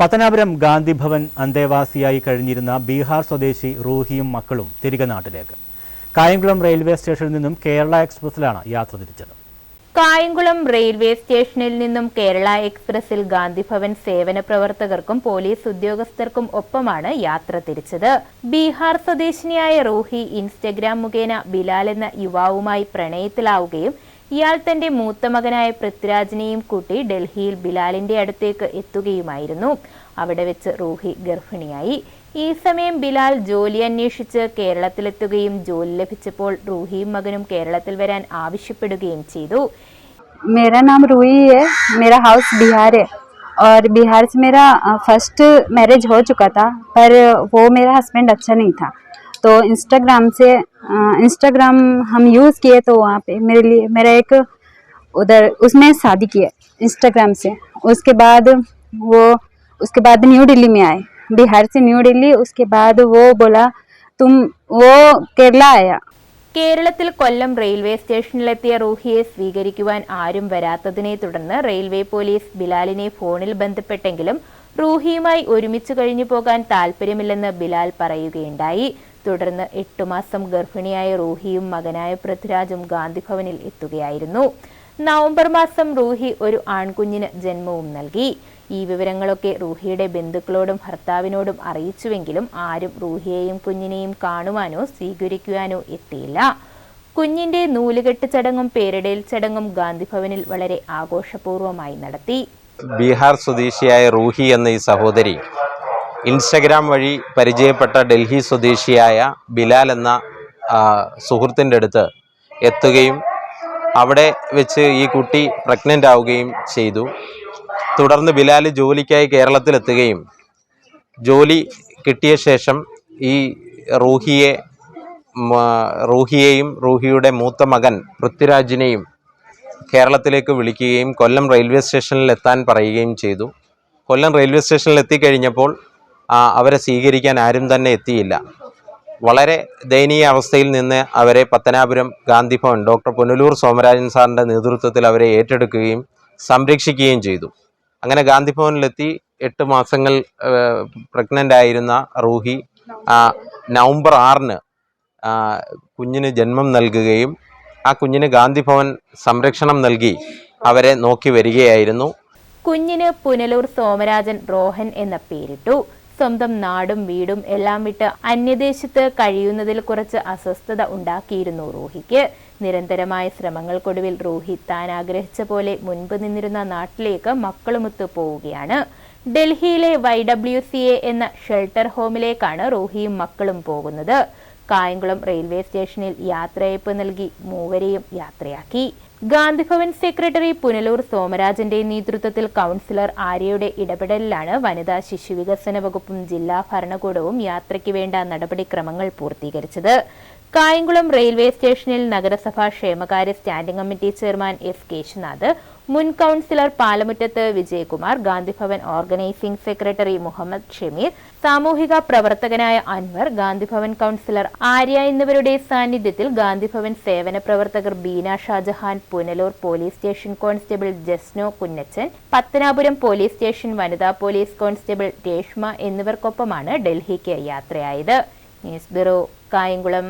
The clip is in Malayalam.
പത്തനാപുരം ഗാന്ധിഭവൻ അന്തേവാസിയായി കഴിഞ്ഞിരുന്ന ബീഹാർ സ്വദേശി റൂഹിയും മക്കളും തിരികെ നാട്ടിലേക്ക്. കായംകുളം റെയിൽവേ സ്റ്റേഷനിൽ നിന്നും കേരള എക്സ്പ്രസിലാണ് യാത്ര തിരിച്ചത്. കായംകുളം റെയിൽവേ സ്റ്റേഷനിൽ നിന്നും കേരള എക്സ്പ്രസിൽ ഗാന്ധിഭവൻ സേവന പ്രവർത്തകർക്കും പോലീസ് ഉദ്യോഗസ്ഥർക്കും ഒപ്പമാണ് യാത്ര തിരിച്ചത്. ബീഹാർ സ്വദേശിനിയായ റൂഹി ഇൻസ്റ്റഗ്രാം മുഖേന ബിലാൽ എന്ന യുവാവുമായി പ്രണയത്തിലാവുകയും ഇയാൾ തന്റെ മൂത്ത മകനായ പൃഥ്വിരാജിനെയും കൂട്ടി ഡൽഹിയിൽ ബിലാലിന്റെ അടുത്തേക്ക് എത്തുകയുമായിരുന്നു അവിടെ വെച്ച് റൂഹി ഗർഭിണിയായി ഈ സമയം ബിലാൽ ജോലി അന്വേഷിച്ച് കേരളത്തിലെത്തുകയും ജോലി ലഭിച്ചപ്പോൾ റൂഹിയും മകനും കേരളത്തിൽ വരാൻ ആവശ്യപ്പെടുകയും ചെയ്തു मेरा नाम रूही है मेरा हाउस बिहार है और बिहार से मेरा फर्स्ट मैरिज हो चुका था पर वो मेरा हस्बैंड अच्छा नहीं था तो इंस्टाग्राम से इंस्टाग्राम हम यूज़ किए तो वहाँ पे मेरे लिए मेरा एक उधर उसने शादी की है इंस्टाग्राम से उसके बाद वो उसके बाद न्यू दिल्ली में आए बिहार से न्यू दिल्ली उसके बाद वो बोला तुम वो केरला आया കേരളത്തിൽ കൊല്ലം റെയിൽവേ സ്റ്റേഷനിലെത്തിയ റൂഹിയെ സ്വീകരിക്കുവാൻ ആരും വരാത്തതിനെ തുടർന്ന് റെയിൽവേ പോലീസ് ബിലാലിനെ ഫോണിൽ ബന്ധപ്പെട്ടെങ്കിലും റൂഹിയുമായി ഒരുമിച്ച് കഴിഞ്ഞു പോകാൻ താല്പര്യമില്ലെന്ന് ബിലാൽ പറയുകയുണ്ടായി. തുടർന്ന് എട്ടു മാസം ഗർഭിണിയായ റൂഹിയും മകനായ പൃഥ്വിരാജും ഗാന്ധിഭവനിൽ എത്തുകയായിരുന്നു. നവംബർ മാസം റൂഹി ഒരു ആൺകുഞ്ഞിന് ജന്മവും നൽകി. ഈ വിവരങ്ങളൊക്കെ റൂഹിയുടെ ബന്ധുക്കളോടും ഭർത്താവിനോടും അറിയിച്ചുവെങ്കിലും ആരും റൂഹിയെയും കുഞ്ഞിനെയും കാണുവാനോ സ്വീകരിക്കുവാനോ എത്തിയില്ല. കുഞ്ഞിന്റെ നൂലുകെട്ട് ചടങ്ങും പേരിടൽ ചടങ്ങും ഗാന്ധിഭവനിൽ വളരെ ആഘോഷപൂർവമായി നടത്തി. ബീഹാർ സ്വദേശിയായ റൂഹി എന്ന ഈ സഹോദരി ഇൻസ്റ്റഗ്രാം വഴി പരിചയപ്പെട്ട ഡൽഹി സ്വദേശിയായ ബിലാൽ എന്ന സുഹൃത്തിന്റെ അടുത്ത് എത്തുകയും അവിടെ വെച്ച് ഈ കുട്ടി പ്രഗ്നന്റ് ആവുകയും ചെയ്തു. തുടർന്ന് ബിലാൽ ജോലിക്കായി കേരളത്തിലെത്തുകയും ജോലി കിട്ടിയ ശേഷം ഈ റൂഹിയെ റൂഹിയെയും റൂഹിയുടെ മൂത്ത മകൻ പൃഥ്വിരാജിനെയും കേരളത്തിലേക്ക് വിളിക്കുകയും കൊല്ലം റെയിൽവേ സ്റ്റേഷനിൽ എത്താൻ പറയുകയും ചെയ്തു. കൊല്ലം റെയിൽവേ സ്റ്റേഷനിൽ എത്തിക്കഴിഞ്ഞപ്പോൾ അവരെ സ്വീകരിക്കാൻ ആരും തന്നെ എത്തിയില്ല. വളരെ ദയനീയ അവസ്ഥയിൽ നിന്ന് അവരെ പത്തനാപുരം ഗാന്ധിഭവൻ ഡോക്ടർ പുനലൂർ സോമരാജൻ സാറിന്റെ നേതൃത്വത്തിൽ അവരെ ഏറ്റെടുക്കുകയും സംരക്ഷിക്കുകയും ചെയ്തു. അങ്ങനെ ഗാന്ധിഭവനിലെത്തി എട്ട് മാസങ്ങൾ പ്രഗ്നന്റ് ആയിരുന്ന റൂഹി നവംബർ ആറിന് കുഞ്ഞിന് ജന്മം നൽകുകയും ആ കുഞ്ഞിന് ഗാന്ധിഭവൻ സംരക്ഷണം നൽകി അവരെ നോക്കി വരികയായിരുന്നു. കുഞ്ഞിന് പുനലൂർ സോമരാജൻ റോഹൻ എന്ന പേരിട്ടു. സ്വന്തം നാടും വീടും എല്ലാം വിട്ട് അന്യദേശത്ത് കഴിയുന്നതിൽ കുറച്ച് അസ്വസ്ഥത ഉണ്ടാക്കിയിരുന്നു റൂഹിക്ക്. നിരന്തരമായ ശ്രമങ്ങൾക്കൊടുവിൽ റൂഹി താൻ ആഗ്രഹിച്ച പോലെ മുൻപ് നിന്നിരുന്ന നാട്ടിലേക്ക് മക്കളുമൊത്ത് പോവുകയാണ്. ഡൽഹിയിലെ വൈ ഡബ്ല്യു സി എ എന്ന ഷെൽട്ടർ ഹോമിലേക്കാണ് റൂഹിയും മക്കളും പോകുന്നത്. കായംകുളം റെയിൽവേ സ്റ്റേഷനിൽ യാത്രയയപ്പ് നൽകി മൂവരെയും യാത്രയാക്കി. ഗാന്ധിഭവൻ സെക്രട്ടറി പുനലൂർ സോമരാജന്റെ നേതൃത്വത്തിൽ കൗൺസിലർ ആര്യയുടെ ഇടപെടലിലാണ് വനിതാ ശിശുവികസന വകുപ്പും ജില്ലാ ഭരണകൂടവും യാത്രയ്ക്ക് വേണ്ട നടപടിക്രമങ്ങൾ പൂർത്തീകരിച്ചത്. കായംകുളം റെയിൽവേ സ്റ്റേഷനിൽ നഗരസഭാ ക്ഷേമകാര്യ standing committee chairman S Keshunath മുൻ councillor Palamuttath Vijayakumar Gandhi Bhavan organising secretary Muhammad Shameer സാമൂഹിക പ്രവർത്തകനായ അൻവർ ഗാന്ധിഭവൻ കൗൺസിലർ ആര്യ എന്നിവരുടെ സാന്നിധ്യത്തിൽ ഗാന്ധിഭവൻ സേവന പ്രവർത്തകർ Beena Shajahan Punalur police station constable Jasno Kunnachan Pathanapuram police station വനിതാ പോലീസ് കോൺസ്റ്റബിൾ രേഷ്മ എന്നിവർക്കൊപ്പമാണ് ഡൽഹിക്ക് യാത്രയായത്. News bureau Kayamkulam.